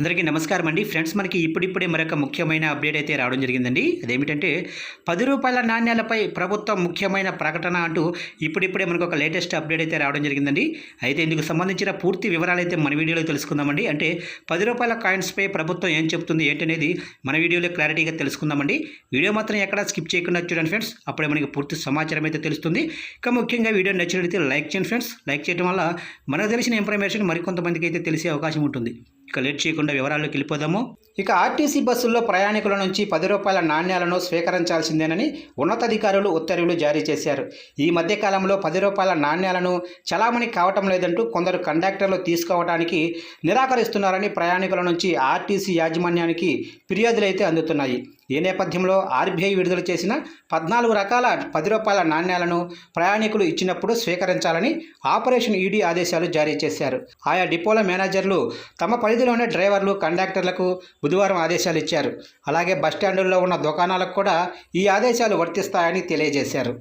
అందరికీ నమస్కారం అండి. ఫ్రెండ్స్ మనకి ఇప్పుడిప్పుడే మరొక ముఖ్యమైన అప్డేట్ అయితే రావడం జరిగిందండి. అదేమిటంటే పది రూపాయల నాణ్యాలపై ప్రభుత్వం ముఖ్యమైన ప్రకటన అంటూ ఇప్పుడిప్పుడే మనకు ఒక లేటెస్ట్ అప్డేట్ అయితే రావడం జరిగిందండి. అయితే ఇందుకు సంబంధించిన పూర్తి వివరాలు అయితే మన వీడియోలో తెలుసుకుందామండి. అంటే పది రూపాయల కాయిన్స్పై ప్రభుత్వం ఏం చెప్తుంది ఏంటనేది మన వీడియోలో క్లారిటీగా తెలుసుకుందామండి. వీడియో మాత్రం ఎక్కడా స్కిప్ చేయకుండా చూడండి ఫ్రెండ్స్. అప్పుడే మనకి పూర్తి సమాచారం అయితే తెలుస్తుంది. ఇక ముఖ్యంగా వీడియో నచ్చినట్లయితే లైక్ చేయండి ఫ్రెండ్స్. లైక్ చేయడం వల్ల మనకు తెలిసిన ఇన్ఫర్మేషన్ మరికొంతమందికి అయితే తెలిసే అవకాశం ఉంటుంది. ఇక లేట్ చేయకుండా వివరాల్లోకి వెళ్ళిపోదాము. ఇక ఆర్టీసీ బస్సుల్లో ప్రయాణికుల నుంచి పది రూపాయల నాణ్యాలను స్వీకరించాల్సిందేనని ఉన్నతాధికారులు ఉత్తర్వులు జారీ చేశారు. ఈ మధ్య కాలంలో పది రూపాయల నాణ్యాలను చలామణి కావటం లేదంటూ కొందరు కండక్టర్లు తీసుకోవడానికి నిరాకరిస్తున్నారని ప్రయాణికుల నుంచి ఆర్టీసీ యాజమాన్యానికి ఫిర్యాదులు అయితే అందుతున్నాయి. ఈ నేపథ్యంలో ఆర్బీఐ విడుదల చేసిన పద్నాలుగు రకాల పది రూపాయల నాణ్యాలను ప్రయాణికులు ఇచ్చినప్పుడు స్వీకరించాలని ఆపరేషన్ ఈడీ ఆదేశాలు జారీ చేశారు. ఆయా డిపోల మేనేజర్లు తమ పరిధిలోనే డ్రైవర్లు కండక్టర్లకు బుధవారం ఆదేశాలు ఇచ్చారు. అలాగే బస్టాండుల్లో ఉన్న దుకాణాలకు కూడా ఈ ఆదేశాలు వర్తిస్తాయని తెలియజేశారు.